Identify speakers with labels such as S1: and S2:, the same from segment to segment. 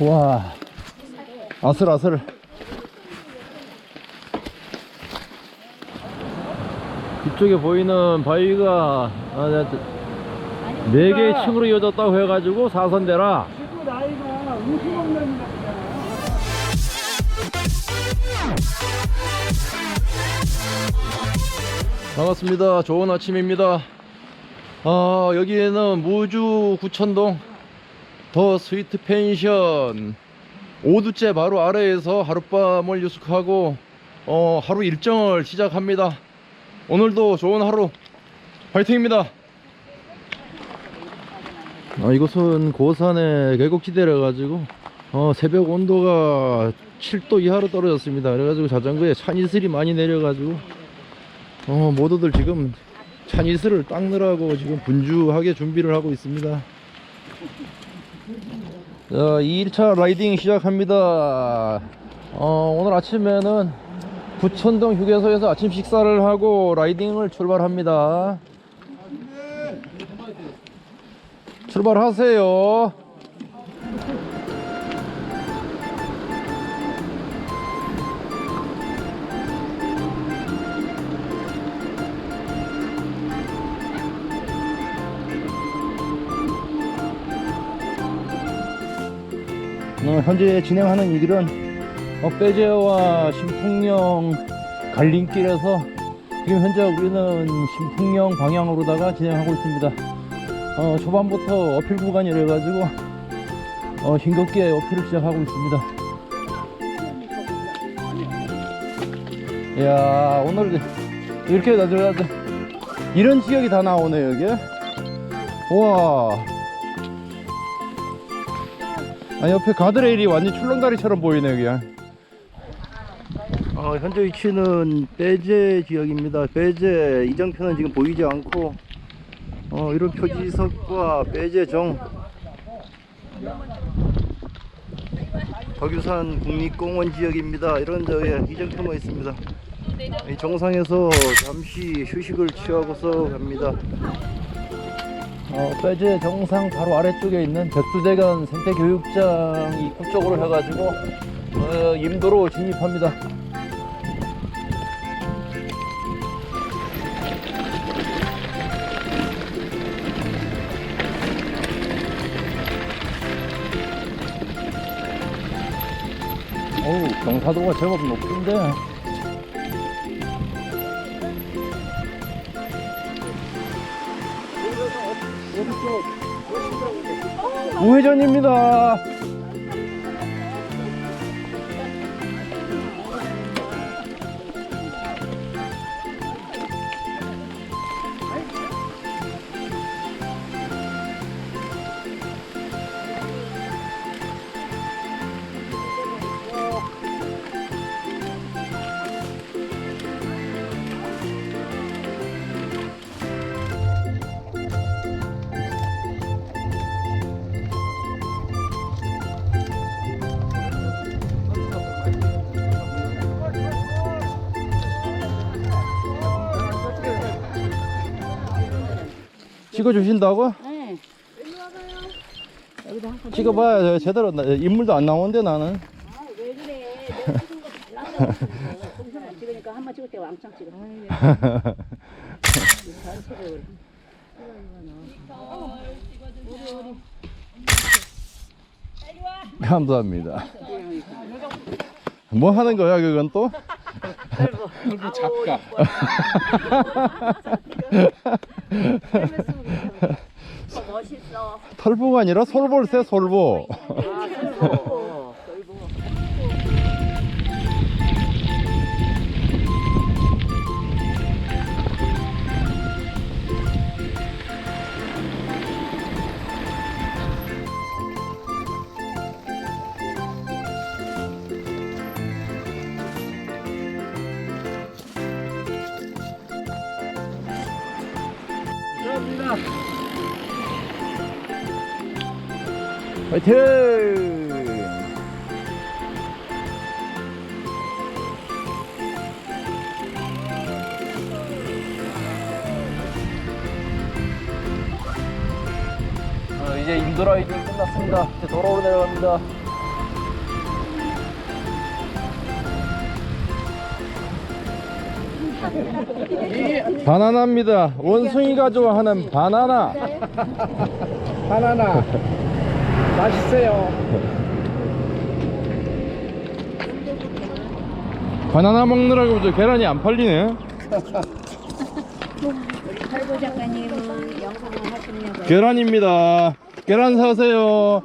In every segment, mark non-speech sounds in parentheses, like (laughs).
S1: 와 아슬아슬 이쪽에 보이는 바위가 아, 네 개의 층으로 이어졌다고 해가지고 사선대라
S2: 지금 나이가 50억 년이나 되잖아요.
S1: 반갑습니다. 좋은 아침입니다. 아, 여기에는 무주 구천동 더 스위트 펜션 5두째 바로 아래에서 하룻밤을 유숙하고 어, 하루 일정을 시작합니다. 오늘도 좋은 하루 화이팅입니다. 아, 이곳은 고산의 계곡지대라 가지고 어, 새벽 온도가 7도 이하로 떨어졌습니다. 그래가지고 자전거에 찬이슬이 많이 내려가지고 어, 모두들 지금 찬이슬을 닦느라고 지금 분주하게 준비를 하고 있습니다. 자, 2일차 라이딩 시작합니다. 어, 오늘 아침에는 부천동 휴게소에서 아침 식사를 하고 라이딩을 출발합니다. 출발하세요. 현재 진행하는 이 길은 어, 빼제와 신풍령 갈림길에서 지금 현재 우리는 신풍령 방향으로다가 진행하고 있습니다. 어, 초반부터 어필 구간이라 가지고 어, 싱겁게 어필을 시작하고 있습니다. 이야 오늘 이렇게 나들어가서 이런 지역이 다 나오네 여기. 와. 아 옆에 가드레일이 완전 출렁다리처럼 보이네 여기 어, 현재 위치는 배제 지역입니다. 배제 이정표는 지금 보이지 않고 어, 이런 표지석과 배제정. 덕유산 국립공원 지역입니다. 이런 저에 이정표만 있습니다. 이 정상에서 잠시 휴식을 취하고서 갑니다 어, 빼제 정상 바로 아래쪽에 있는 백두대간 생태교육장 입구 쪽으로 해가지고 어, 임도로 진입합니다. 어우 경사도가 제법 높은데 우회전입니다. 찍어주신다고?
S3: 네. 여기도 한번
S1: 찍어봐야 저 제대로 나- 인물도 안 나오는데 나는.
S3: 아, 왜 그래? 내가 찍은 거잘 나온다고. 동생만 찍으니까 한 번 찍을 때 왕창 찍어. 전체적으로.
S1: 감사합니다. 뭐 하는 거야 그건 또?
S3: 얼굴 작가. 멋있어.
S1: 털보가 아니라 솔볼세 솔보.
S3: 아, 설보.
S1: 화이팅! 어, 이제 인도라이딩 끝났습니다. 이제 도로로 내려갑니다. 바나나입니다. 원숭이가 좋아하는 바나나.
S2: 바나나 맛있어요.
S1: 바나나 먹느라고 저 계란이 안 팔리네.
S3: 탈보 작가님 영상을 하시면서
S1: 계란입니다. 계란 사세요.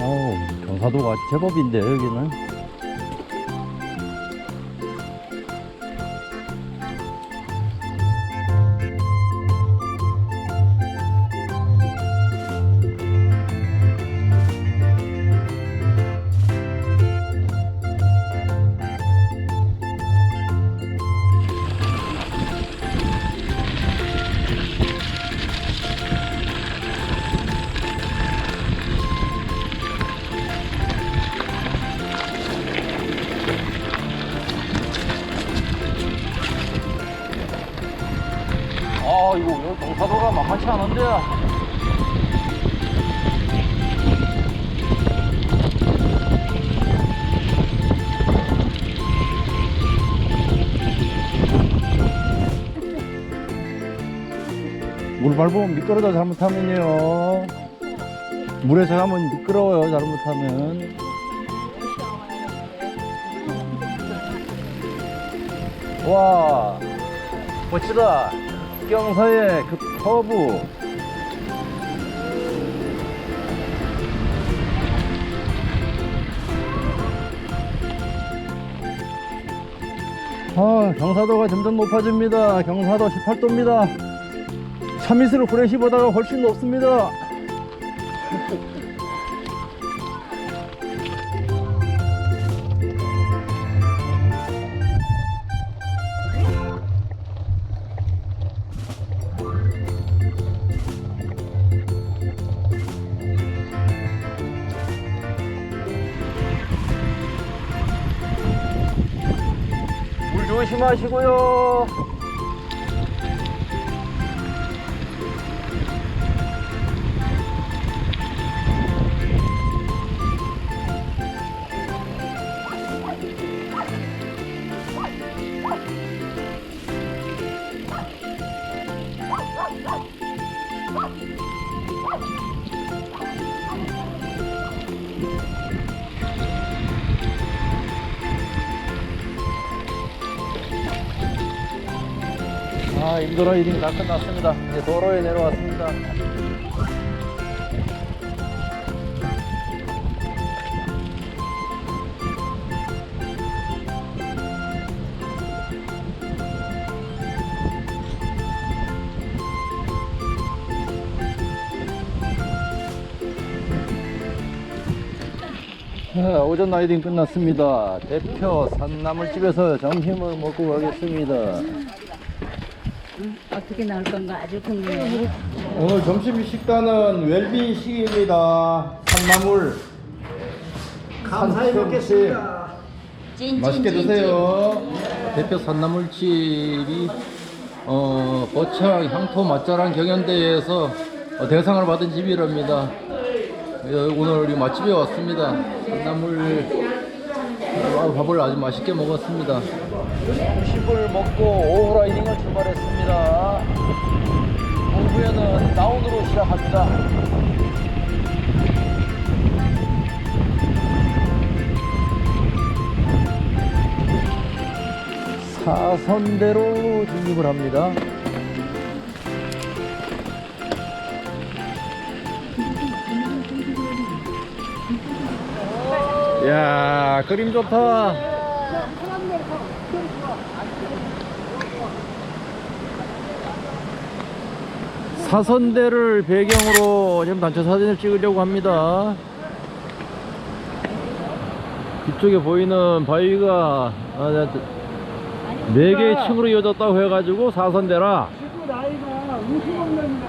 S1: 어우, 경사도가 제법인데, 여기는. 여기 경사도가 만만치 않은데. 물 밟으면 미끄러져 잘못하면요. 물에서 가면 미끄러워요 잘못하면. 와 멋지다. 경사의 그 커브. 아, 경사도가 점점 높아집니다. 경사도 18도입니다. 참이슬 후레쉬보다가 훨씬 높습니다. 조심하시고요. 인도라이딩 다 끝났습니다. 이제 도로에 내려왔습니다. 자, 오전 라이딩 끝났습니다. 대표 산나물집에서 점심을 먹고 가겠습니다.
S3: 어떻게 나올 건가 아주 궁금해요.
S1: 오늘 점심 식단은 웰빙식입니다. 산나물.
S2: 감사히. 먹겠습니다.
S1: 맛있게 드세요. 대표 산나물집이 어, 보창 향토 맛자랑 경연대회에서 어, 대상을 받은 집이랍니다. 예, 오늘 우리 맛집에 왔습니다. 산나물 아, 밥을 아주 맛있게 먹었습니다. 90을 먹고 오후 라이딩을 출발했습니다. 오후에는 다운으로 시작합니다. 사선대로 진입을 합니다. 야 그림 좋다. 사선대를 배경으로 지금 단체 사진을 찍으려고 합니다. 뒤쪽에 보이는 바위가 아, 네 개의 층으로 이어졌다고 해가지고 사선대라.
S2: 지금 나이가 50억 년이나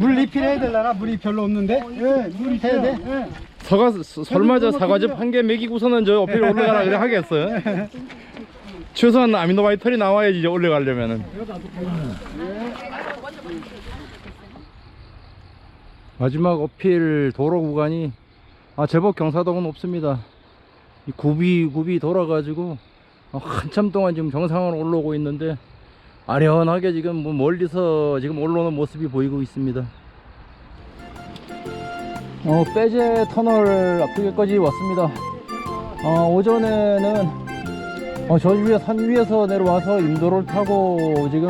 S2: 물 리필해야 되려나? 물이 별로 없는데? 예, 물이 해야 돼? 예.
S1: 사과 서- 설마 저 사과즙 한 개 먹이고서는 저 어필 올라가라 그래 하겠어요? (laughs) 최소한 아미노 바이털이 나와야지 이제 올라가려면은. 마지막 어필 도로 구간이 아 제법 경사도는 없습니다. 이 굽이 굽이 돌아가지고 어, 한참 동안 지금 정상으로 올라오고 있는데 아련하게 지금 뭐 멀리서 지금 올라오는 모습이 보이고 있습니다. 어, 빼제 터널 앞쪽에까지 왔습니다. 어, 오전에는 어, 저 위에 산 위에서 내려와서 임도를 타고 지금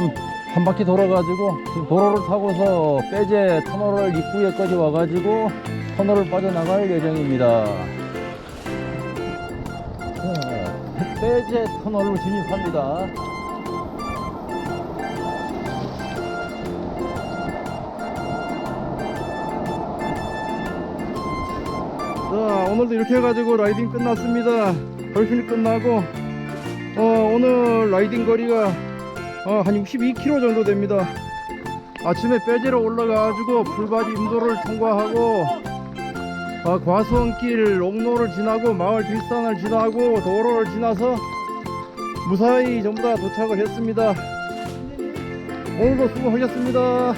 S1: 한 바퀴 돌아가지고 지금 도로를 타고서 빼제 터널 입구에까지 와가지고 터널을 빠져나갈 예정입니다. 자, 빼제 터널로 진입합니다. 오늘도 이렇게 해가지고 라이딩 끝났습니다. 돌핀이 끝나고 어, 오늘 라이딩 거리가 어, 한 62km 정도 됩니다. 아침에 빼지러 올라가가지고 풀바지 임도를 통과하고 어, 과수원길 롱로를 지나고 마을 뒷산을 지나고 도로를 지나서 무사히 전부 다 도착을 했습니다. 오늘도 수고하셨습니다